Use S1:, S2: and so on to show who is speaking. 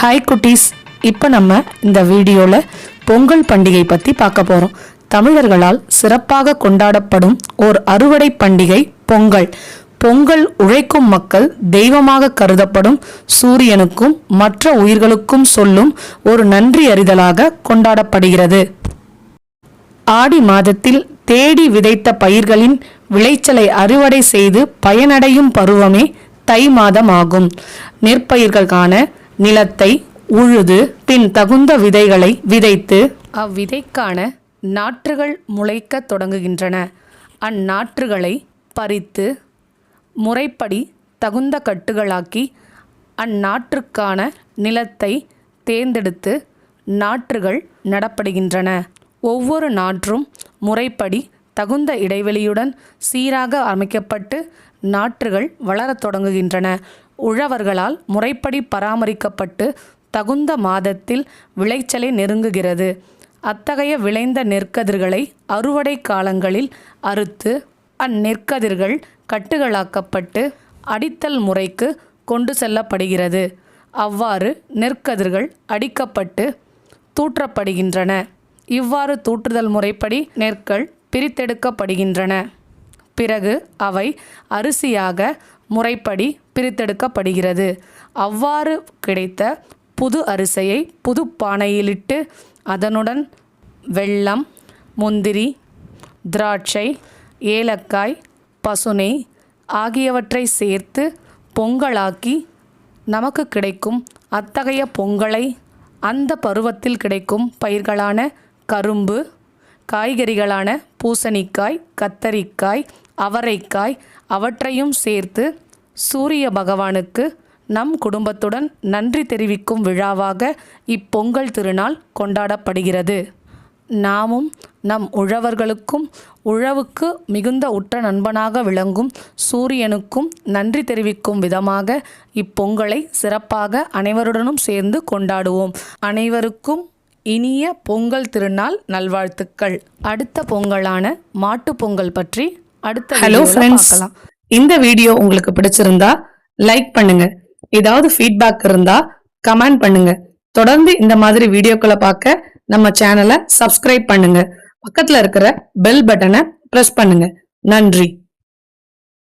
S1: Hi குட்டீஸ். இப்போ நம்ம இந்த வீடியோவில் பொங்கல் பண்டிகை பற்றி பார்க்க போகிறோம் தமிழர்களால் சிறப்பாக கொண்டாடப்படும் ஓர் அறுவடை பண்டிகை பொங்கல். பொங்கல் உழைக்கும் மக்கள் தெய்வமாக கருதப்படும் சூரியனுக்கும் மற்ற உயிர்களுக்கும் சொல்லும் ஒரு நன்றி அறிதலாக கொண்டாடப்படுகிறது. ஆடி மாதத்தில் தேடி விதைத்த பயிர்களின் விளைச்சலை அறுவடை செய்து பயனடையும் பருவமே தை மாதமாகும் நெற்பயிர்களுக்கான நிலத்தை உழுது பின் தகுந்த விதைகளை விதைத்து அவ்விதைக்கான நாற்றுகள் முளைக்கத் தொடங்குகின்றன. அந்நாற்றுகளை பறித்து முறைப்படி தகுந்த கட்டுகளாக்கி அந்நாற்றுக்கான நிலத்தை தேர்ந்தெடுத்து நாற்றுகள் நடப்படுகின்றன. ஒவ்வொரு நாற்றும் முறைப்படி தகுந்த இடைவெளியுடன் சீராக அமைக்கப்பட்டு நாற்றுகள் வளரத் தொடங்குகின்றன. உழவர்களால் முறைப்படி பராமரிக்கப்பட்டு தகுந்த மாதத்தில் விளைச்சலை நெருங்குகிறது. அத்தகைய விளைந்த நெற்கதிர்களை அறுவடை காலங்களில் அறுத்து அந்நெற்கதிர்கள் கட்டுகளாக்கப்பட்டு அடித்தல் முறைக்கு கொண்டு செல்லப்படுகிறது. அவ்வாறு நெற்கதிர்கள் அடிக்கப்பட்டு தூற்றப்படுகின்றன. இவ்வாறு தூற்றுதல் முறைப்படி நெற்கள் பிரித்தெடுக்கப்படுகின்றன. பிறகு அவை அரிசியாக முறைப்படி பிரித்தெடுக்கப்படுகிறது. அவ்வாறு கிடைத்த புது அரிசியை புது பானையிலிட்டு அதனுடன் வெள்ளம் முந்திரி திராட்சை ஏலக்காய் பசுனை ஆகியவற்றை சேர்த்து பொங்கலாக்கி நமக்கு கிடைக்கும் அத்தகைய பொங்கலை அந்த பருவத்தில் கிடைக்கும் பயிர்களான கரும்பு காய்கறிகளான பூசணிக்காய் கத்தரிக்காய் அவரைக்காய் அவற்றையும் சேர்த்து சூரிய பகவானுக்கு நம் குடும்பத்துடன் நன்றி தெரிவிக்கும் விழாவாக இப்பொங்கல் திருநாள் கொண்டாடப்படுகிறது. நாமும் நம் உழவர்களுக்கும் உழவுக்கு மிகுந்த உற்ற நண்பனாக விளங்கும் சூரியனுக்கும் நன்றி தெரிவிக்கும் விதமாக இப்பொங்கலை சிறப்பாக அனைவருடனும் சேர்ந்து கொண்டாடுவோம். அனைவருக்கும் இனிய பொங்கல் திருநாள் நல்வாழ்த்துக்கள். அடுத்த பொங்கலான மாட்டுப் பொங்கல் பற்றி அடுத்த
S2: ஹலோ ஃப்ரெண்ட்ஸ் இந்த வீடியோ உங்களுக்கு பிடிச்சிருந்தா லைக் பண்ணுங்க. ஏதாவது ஃபீட்பேக் இருந்தா கமெண்ட் பண்ணுங்க. தொடர்ந்து இந்த மாதிரி வீடியோக்களை பார்க்க நம்ம சேனலை சப்ஸ்கிரைப் பண்ணுங்க. பக்கத்துல இருக்கிற பெல் பட்டனை பிரஸ் பண்ணுங்க. நன்றி.